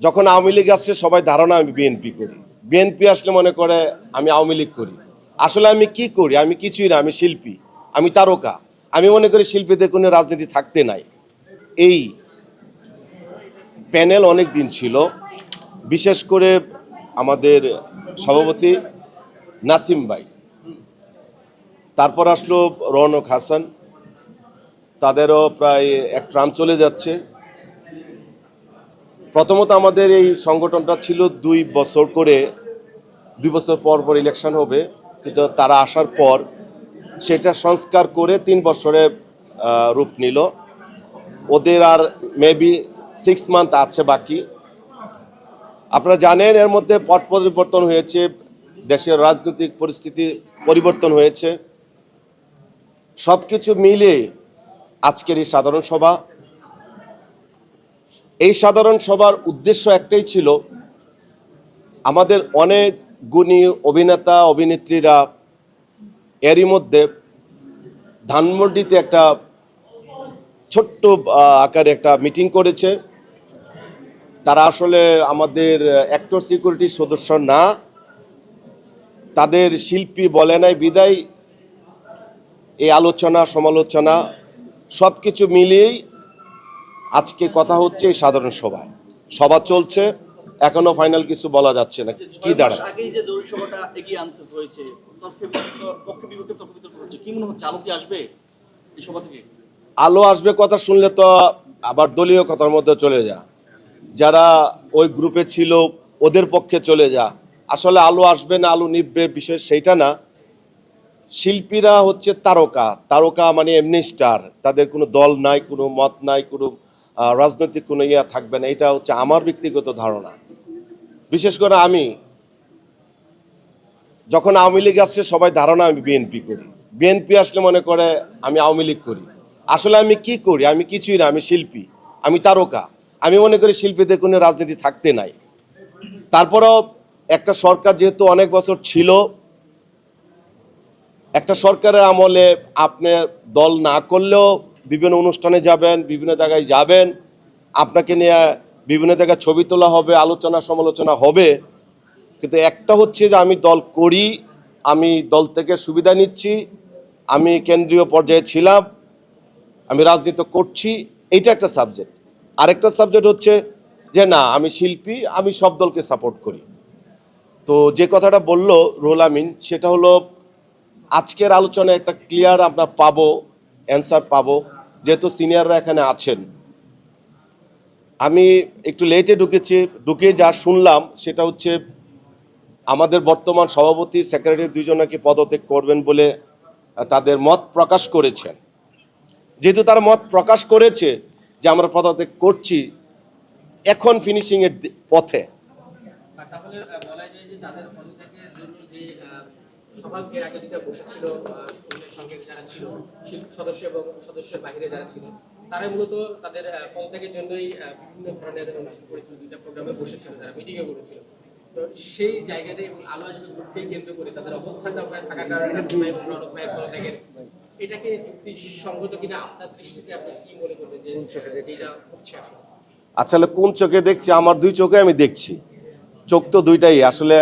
যখন আওয়ামী লীগ আসছে, সবাই ধারণা আমি বিএনপি করি। বিএনপি আসলে মনে করে আমি আওয়ামী লীগ করি। আসলে আমি কি করি? আমি কিছুই না, আমি শিল্পী। আমি তারকা। আমি মনে করি শিল্পীদের কোনো রাজনীতি থাকতে নাই। এই প্যানেল অনেক দিন ছিল। বিশেষ করে আমাদের সভাপতি নাসিম ভাই। তারপর আসলো রৌনক হাসান। তাদেরও প্রায় এক ট্রাম চলে যাচ্ছে। প্রথমত আমাদের এই সংগঠনটা ছিল দুই বছর করে, দুই বছর পর পর ইলেকশন হবে, কিন্তু তারা আসার পর সেটা সংস্কার করে তিন বছরে রূপ নিল। ওদের আর মেবি সিক্স মান্থ আছে বাকি। আপনারা জানেন, এর মধ্যে পট পরিবর্তন হয়েছে, দেশের রাজনৈতিক পরিস্থিতি পরিবর্তন হয়েছে। সব কিছু মিলে আজকের এই সাধারণ সভা এই সাধারণ সভার উদ্দেশ্য একটাই ছিল আমাদের অনেক গুণী অভিনেতা, অভিনেত্রীরা এরই মধ্যে ধানমন্ডিতে একটা ছোট্ট আকারে একটা মিটিং করেছে। তারা আসলে আমাদের অ্যাক্টর সিকিউরিটির সদস্য না। তাদের শিল্পী বলে নাই বিদায়। এই আলোচনা, সমালোচনা সব কিছু মিলিয়েই আজকে কথা হচ্ছে সাধারণ সভায়। সভা চলছে এখনও ফাইনাল কিছু বলা যাচ্ছে না। কি দাঁড়ায় আলো আসবে কথা শুনলে তো আবার দলীয় কথার মধ্যে চলে যা। যারা ওই গ্রুপে ছিল ওদের পক্ষে চলে যা। আসলে আলো আসবে না আলো নিববে বিষয় সেইটা না। শিল্পীরা হচ্ছে তারকা। তারকা মানে এমনি স্টার তাদের কোনো দল নাই কোনো মত নাই কোনো রাজনৈতিক কোনো ইয়া থাকবে না, এটা হচ্ছে আমার ব্যক্তিগত ধারণা। বিশেষ করে আমি, যখন আওয়ামী লীগ আসছে, সবাই ধারণা আমি বিএনপি করি। বিএনপি আসলে মনে করে আমি আওয়ামী লীগ করি। আসলে আমি কি করি? আমি কিছুই না, আমি শিল্পী, আমি তারকা। আমি মনে করি শিল্পীদের কোনো রাজনীতি থাকতে নাই। তারপরেও একটা সরকার যেহেতু অনেক বছর ছিল, একটা সরকারের আমলে আপনি দল না করলেও বিভিন্ন অনুষ্ঠানে যাবেন, বিভিন্ন জায়গায় যাবেন। আপনাকে নিয়ে বিভিন্ন জায়গায় ছবি তোলা হবে, আলোচনা সমালোচনা হবে। কিন্তু একটা হচ্ছে যে আমি দল করি, আমি দল থেকে সুবিধা নিচ্ছি, আমি কেন্দ্রীয় পর্যায়ে ছিলাম, আমি রাজনীতি করছি, এইটা একটা সাবজেক্ট আরেকটা সাবজেক্ট হচ্ছে যে না, আমি শিল্পী, আমি সব দলকে সাপোর্ট করি। তো যে কথাটা বলল রুহুল আমিন, সেটা হলো আজকের আলোচনায় একটা ক্লিয়ার আমরা পাবো অ্যান্সার পাবো। যেহেতু সিনিয়ররা এখানে আছেন। আমি একটু লেটে ঢুকেছি, ঢুকে যা শুনলাম সেটা হচ্ছে আমাদের বর্তমান সভাপতি সেক্রেটারি দুজন নাকি পদত্যাগ করবেন বলে তাদের মত প্রকাশ করেছেন। যেহেতু তারা মত প্রকাশ করেছে যে আমরা পদত্যাগ করছি, এখন ফিনিশিং এর পথে আহ, সভা এর আগে যেটা বসেছিল সঙ্গে যারা ছিল শিল্প সদস্য এবং সদস্যের বাইরে যারা ছিল তারা মূলত তাদের পদত্যাগের জন্যই বিভিন্ন ধরনের অনুষ্ঠান করেছিল দুইটা প্রোগ্রামে বসেছিল তারা মিটিংও করেছিল। তো সেই জায়গাতে এবং আলো গ্রুপকে কেন্দ্র করে তাদের অবস্থানটা ওখানে থাকার কারণে ভাইয়ের পদত্যাগের এটাকে যুক্তিসঙ্গত কিনা আপনার দৃষ্টিতে আপনি কি মনে করবেন যে এটা হচ্ছে আসলে? আসলে কোন চোখে দেখছি? আমার দুই চোখে আমি দেখছি। চোখ তো দুইটাই আসলে